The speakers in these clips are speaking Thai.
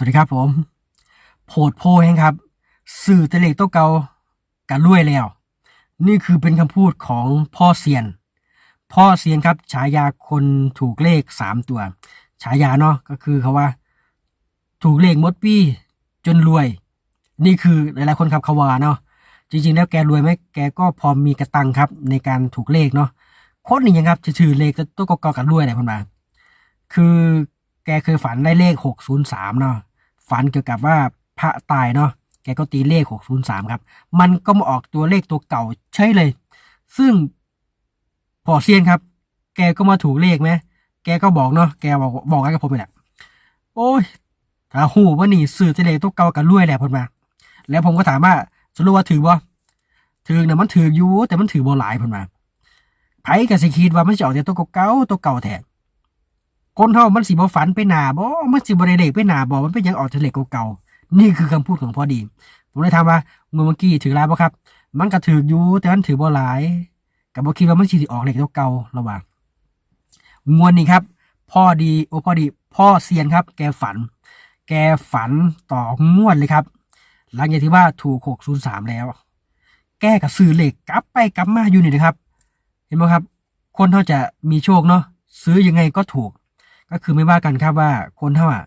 วัสดีครับผมโพดโพแห่งครับ สื่อตะเล็กโตเก่ากันรวยแล้ว นี่คือเป็นคำพูดของพ่อเซียน พ่อเซียนครับฉายาคนถูกเลขสามตัว ฉายาเนาะก็คือเขาว่า ถูกเลขมดปีจนรวย นี่คือหลายๆคนครับเขาว่าเนาะจริง ๆ แล้วแกรวยไหมแกก็พอมีกระตังครับ ในการถูกเลขเนาะคนนี้ยังครับจะถือเลขตัวเก่ากันรวยอะไรคนมาคือแกเคยฝันได้เลขหกศูนย์สามเนาะ ฝันเกี่ยวกับว่าพระตายเนาะแกก็ตีเลขหกศูนย์สามครับ มันก็มาออกตัวเลขตัวเก่าใช่เลย ซึ่งพอเซียนครับ แกก็มาถูกเลขไหมแกก็บอกเนาะแกบอกบอกกับผมนี่แหละโอ้ยถ้าหูว่านี่สื่อจะเลขตัวเก่ากันรวยแหละผมมา แล้วผมก็ถามว่าสรุปว่าถือบ่ถือเนี่ยมันถืออยู่แต่มันถือบ่หลายผมมาไผก็สิคิดว่ามันจะออกแต่ตัวเก่าตัวเก่าแท้ คนเฮามันสิบ่ฝันไปหนาบ่มันสิบ่ได้เลขไปหนาบ่มันเป็นหยังออกแต่เลเก่าๆนี่คือคำพูดของพ่อดี ผมเลยถามว่าเมื่อเมื่อกี้ถือลายบ่ครับ มันก็ถืออยู่แต่มันถือบ่หลายก็บ่คิดว่ามันสิออกเลขเก่าๆระหว่างงวดนี้ครับ พ่อดีโอ้พ่อดี พ่อเซียนครับ แกฝัน แกฝันต่องวดเลยครับ หลังจากที่ว่าถูก603แล้ว แกก็ซื้อเลขกลับไปกลับมาอยู่นี่นะครับ เห็นไหมครับ คนเขาจะมีโชคเนาะซื้อยังไงก็ถูก ก็คือไม่ว่ากันครับว่าคนเท่าอะ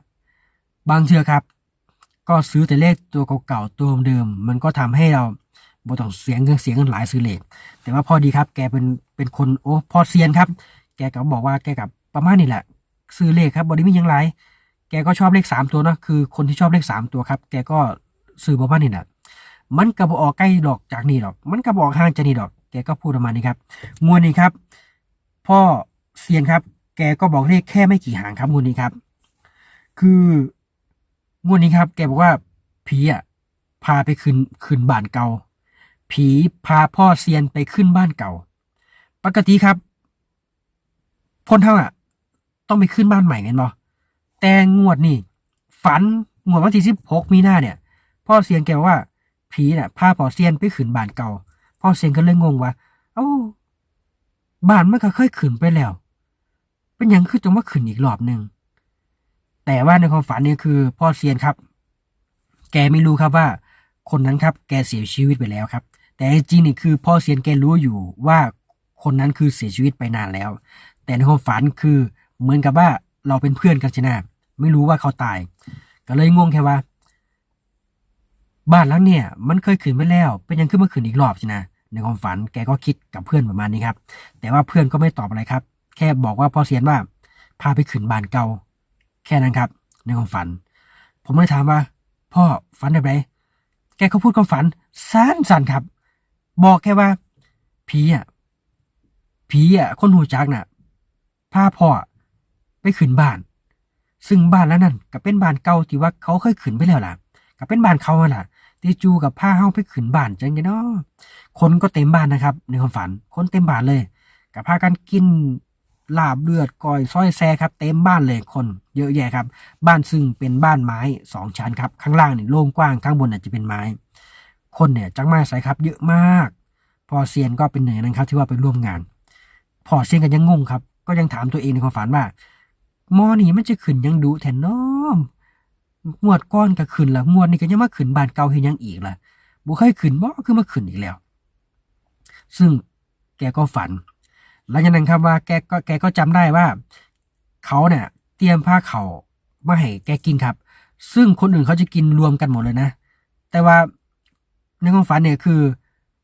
บางเชื่อครับ ก็ซื้อแต่เลขตัวเก่าๆตัวเดิมมันก็ทำให้เราบต้องเสียงเงินเสียเงินหลายซื้อเลขแต่ว่าพอดีครับ แกเป็นเป็นคนโอ้พอเซียนครับ แกก็บอกว่าแกกับประมาณนี้แหละ ซื้อเลขครับบอดี้มีหยังไรแกก็ชอบเลขสามตัวเนาะคือคนที่ชอบเลขสามตัวครับ แกก็ซื้อประมาณนี้แหละมันกระบอกออกใกล้ดอกจากนี่ดอก มันกระบอกห่างจากนี่ดอก แกก็พูดประมาณนี้ครับงวดนี้ครับ พ่อเซียนครับ แกก็บอกเลขแค่ไม่กี่หางครับงวดนี้ครับ คืองวดนี้ครับ แกบอกว่าผีอะพาไปขึนขึนบ้านเก่า ผีพาพ่อเซียนไปขึ้นบ้านเก่า ปกติครับคนเท่าอะ ต้องไปขึ้นบ้านใหม่เงินบ่แต่งวดนี่ฝันงวดวันที่สิบหกมีนาเนี่ย พ่อเซียนแกบอกว่าผีน่ะพาพ่อเซียนไปขึนบ้านเก่า พ่อเซียนก็เลยงงว่า เอ้าบ้านมันก็เคยขึนไปแล้ว เป็นยังคือจงมาขึ้นอีกรอบหนึ่งแต่ว่าในความฝันเนี่ยคือพ่อเซียนครับ แกไม่รู้ครับว่า คนนั้นครับ แกเสียชีวิตไปแล้วครับ แต่จริงๆนี่คือพ่อเซียนแกรู้อยู่ว่าคนนั้นคือเสียชีวิตไปนานแล้ว แต่ในความฝันคือเหมือนกับว่าเราเป็นเพื่อนกันใช่ไหมไม่รู้ว่าเขาตาย ก็เลยงงแค่ว่า บ้านหลังเนี่ย มันเคยขึ้นไปแล้ว เป็นยังขึ้นมาขึ้นอีกรอบใช่ไหมในความฝันแกก็คิดกับเพื่อนประมาณนี้ครับ แต่ว่าเพื่อนก็ไม่ตอบอะไรครับ แค่บอกว่าพ่อเสียนว่าพาไปขึ้นบานเก่า แค่นั้นครับ ในความฝัน ผมเลยถามว่า พ่อฝันแบบไหนแกก็พูดความฝันสั้นๆครับ บอกแค่ว่าผีอะผีอะคนหูจักน่ะพาพ่อไปขึ้นบ้าน ซึ่งบ้านแล้วนั่นก็เป็นบ้านเก่าที่ว่าเขาเคยขึ้นไปแล้วล่ะก็เป็นบ้านเขาล่ะที่จูกับผ้าเฮาไปขึ้นบ้านจังไงเนาะคนก็เต็มบ้านนะครับ ในความฝัน คนเต็มบ้านเลย กับพากันกิน ลาบเลือดก้อยซอยแซครับเต็มบ้านเลยคนเยอะแยะครับ บ้านซึ่งเป็นบ้านไม้สองชั้นครับ ข้างล่างเนี่ยโล่งกว้างข้างบนอาจจะเป็นไม้ คนเนี่ยจังมาใส่ครับ เยอะมาก พอเซียนก็เป็นหนึ่งนั้นครับ ที่ว่าไปร่วมงาน พอเซียนกันยังงงครับ ก็ยังถามตัวเองในความฝันว่ามอนี่มันจะขึ้นยังดูแทนน้อมงวดก้อนก็ขึ้นละงวดนี้ก็ยังมาขึ้นบ้านเก่าเฮ็ดหยังอีกล่ะบ่เคยขึ้นบ่คือมาขึ้นอีกแล้ว ซึ่งแกก็ฝัน หลังจากนั้นครับว่าแกก็แกก็จำได้ว่า เขาเนี่ยเตรียมผ้าเขามาให้แกกินครับ ซึ่งคนอื่นเขาจะกินรวมกันหมดเลยนะ แต่ว่าในความฝันเนี่ยคือ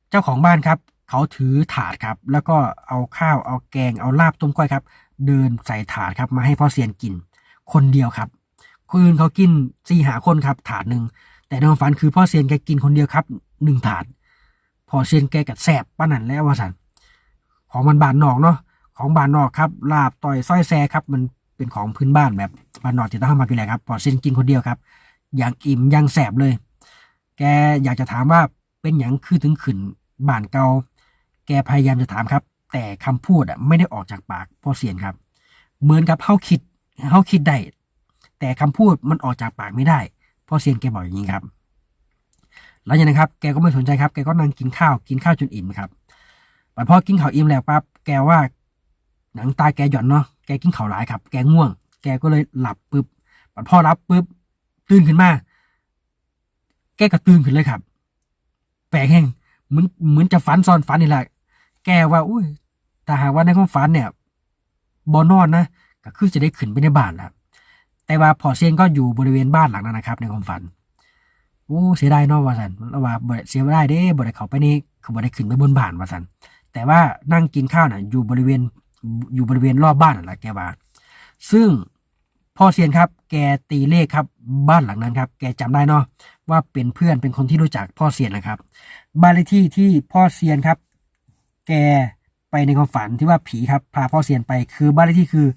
เจ้าของบ้านครับ เขาถือถาดครับ แล้วก็เอาข้าวเอาแกงเอาลาบต้มก้อยครับ เดินใส่ถาดครับมาให้พ่อเซียนกิน คนเดียวครับคนอื่นเขากินสี่หาคนครับ ถาดหนึ่งแต่ในความฝันคือพ่อเซียนแกกินคนเดียวครับหนึ่งถาด พอเซียนแกกัดแสบป้านันแล้วว่าสัน ของมันบานนอกเนาะของบานนอกครับลาบต่อยส้อยแซครับ มันเป็นของพื้นบ้านแบบบานนอกจะต้องเข้ามาเป็นไรครับพอเซียนกินคนเดียวครับ อย่างอิ่มยังแสบเลย แกอยากจะถามว่าเป็นอย่างคือถึงขึ้นบานเก่าแกพยายามจะถามครับ แต่คำพูดอะไม่ได้ออกจากปากพ่อเซียนครับ เหมือนกับเฮาคิดเฮาคิดได้แต่คำพูดมันออกจากปากไม่ได้พ่อเซียนแกบอกอย่างนี้ครับหลังจากนั้นครับ แกก็ไม่สนใจครับ แกก็นั่งกินข้าว กินข้าวจนอิ่มครับ บัดพอกินข้าวอิ่มแล้วปั๊บแกว่า หนังตาแกหย่อนเนาะแกกินข้าวหลายครับ แกง่วง แกก็เลยหลับปุ๊บบัดพอรับปุ๊บตื่นขึ้นมา แกก็ตื่นขึ้นเลยครับ แปลกแห้งเหมือนเหมือนจะฝันซ้อนฝันนี่แหละแกว่าอุ้ยแต่หากว่าในความฝันเนี่ยบอนอนนะก็คือจะได้ขึ้นไปในบ้านแล้วแต่ว่าพอเซียนก็อยู่บริเวณบ้านหลังนั้นนะครับ ในความฝันโอ้เสียดายเนาะว่าสันแล้วว่าเสียไม่ได้เด้บ่ได้เขาไปนี่คือบ่ได้ขึ้นไปบนบ้านว่าสัน แต่ว่านั่งกินข้าวน่ะอยู่บริเวณอยู่บริเวณรอบบ้านนั่นแหละแกว่า ซึ่งพ่อเซียนครับแกตีเลขครับบ้านหลังนั้นครับ แกจำได้เนาะว่าเป็นเพื่อนเป็นคนที่รู้จักพ่อเซียนนะครับ บ้านเลขที่ที่พ่อเซียนครับ แกไปในความฝันที่ว่าผีครับพาพ่อเซียนไปคือบ้านเลขที่คือ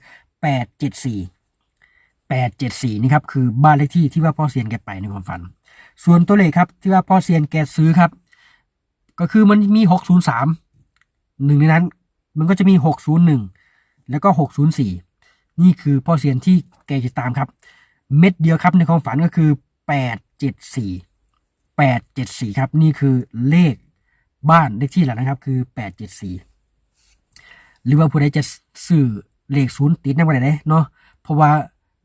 แปดเจ็ดสี่แปดเจ็ดสี่นี่ครับคือบ้านเลขที่ที่ว่าพ่อเซียนแกไปในความฝัน ส่วนตัวเลขครับที่ว่าพ่อเซียนแกซื้อครับ ก็คือมันมีหกศูนย์สาม หนึ่งในนั้นมันก็จะมีหกศูนย์หนึ่งแล้วก็หกศูนย์สี่นี่คือพ่อเซียนที่แกจะตามครับ เม็ดเดียวครับในความฝันก็คือแปดเจ็ดสี่แปดเจ็ดสี่ครับ นี่คือเลขบ้านเลขที่แหละนะครับ คือแปดเจ็ดสี่หรือว่าผู้ใดจะซื้อเลขศูนย์ติดนั่นก็ได้เนาะเพราะว่า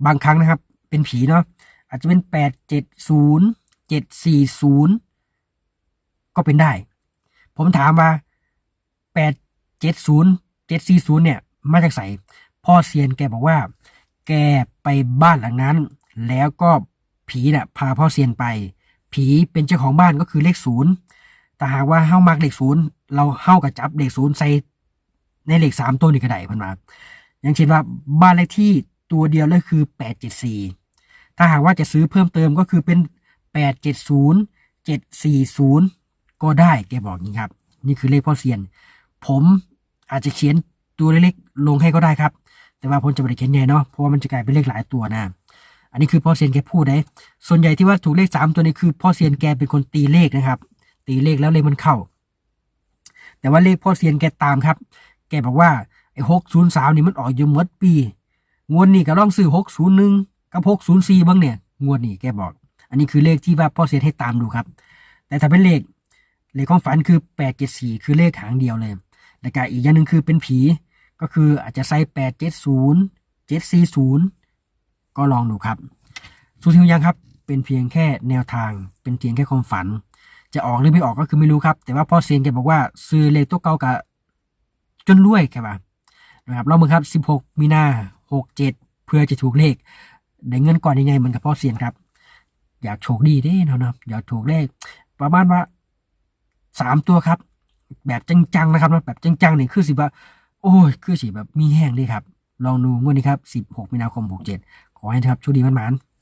บางครั้งนะครับ เป็นผีเนาะอาจจะเป็นแปดเจ็ดศูนย์เจ็ดสี่ศูนย์ก็เป็นได้ ผมถามว่า แปดเจ็ดศูนย์เจ็ดสี่ศูนย์เนี่ยมาจากไหนพ่อเซียนแกบอกว่า แกไปบ้านหลังนั้น แล้วก็ผีน่ะพาพ่อเซียนไป ผีเป็นเจ้าของบ้านก็คือเลขศูนย์แต่หากว่าเฮ้ามักเลขศูนย์เราเฮ้ากับจับเลขศูนย์ใส่ในเลขสามตัวนี่ก็ได้พันมาอย่างเช่นว่าบ้านเลขที่ตัวเดียวเลยคือแปดเจ็ดสี่ถ้าหากว่าจะซื้อเพิ่มเติมก็คือเป็นแปดเจ็ดศูนย์เจ็ดสี่ศูนย์ก็ได้แกบอกนี้ครับ นี่คือเลขพ่อเซียน ผมอาจจะเขียนตัวเล็กๆลงให้ก็ได้ครับ แต่ว่าผมจะไม่ได้เขียนใหญ่เนาะเพราะว่ามันจะกลายเป็นเลขหลายตัวนะอันนี้คือพ่อเซียนแกพูดได้ส่วนใหญ่ที่ว่าถูกเลขสามตัวนี้คือพ่อเซียนแกเป็นคนตีเลขนะครับ ตีเลขแล้วเลขมันเข้า แต่ว่าเลขพ่อเซียนแกตามครับ แกบอกว่าไอ้หกศูนย์สามนี่มันออกอยู่หมดปี งวดนี้ก็ลองซื้อหกศูนย์หนึ่งกับหกศูนย์สี่บ้างเนี่ย งวดนี้แกบอก อันนี้คือเลขที่ว่าพ่อเซียนให้ตามดูครับ แต่ถ้าเป็นเลขเลขของฝันคือแปดเจ็ดสี่คือเลขหางเดียวเลย แล้วก็อีกอย่างหนึ่งคือเป็นผี ก็คืออาจจะใส่แปดเจ็ดศูนย์เจ็ดสี่ศูนย์ก็ลองดูครับสุดท้ายยังครับเป็นเพียงแค่แนวทาง เป็นเพียงแค่ความฝัน จะออกหรือไม่ออกก็คือไม่รู้ครับ แต่ว่าพ่อเซียนแกบอกว่าซื้อเลขตัวเก่ากะจนรวยแค่ว่านะครับเราเมือครับ 16 มีนา67 เพื่อจะถูกเลข ได้เงินก่อนยังไงเหมือนกับพ่อเซียนครับ อยากโชคดีเด้เนาะนะอยากถูกเลข ประมาณว่าสามตัวครับ แบบจังๆนะครับแบบจังๆนี่คือสิว่า โอ้ยคือสิแบบมีแห้งเลยครับ ลองดูงวดนี้ครับ 16 มีนาคม 67 ขอให้ครับโชคดีมันๆ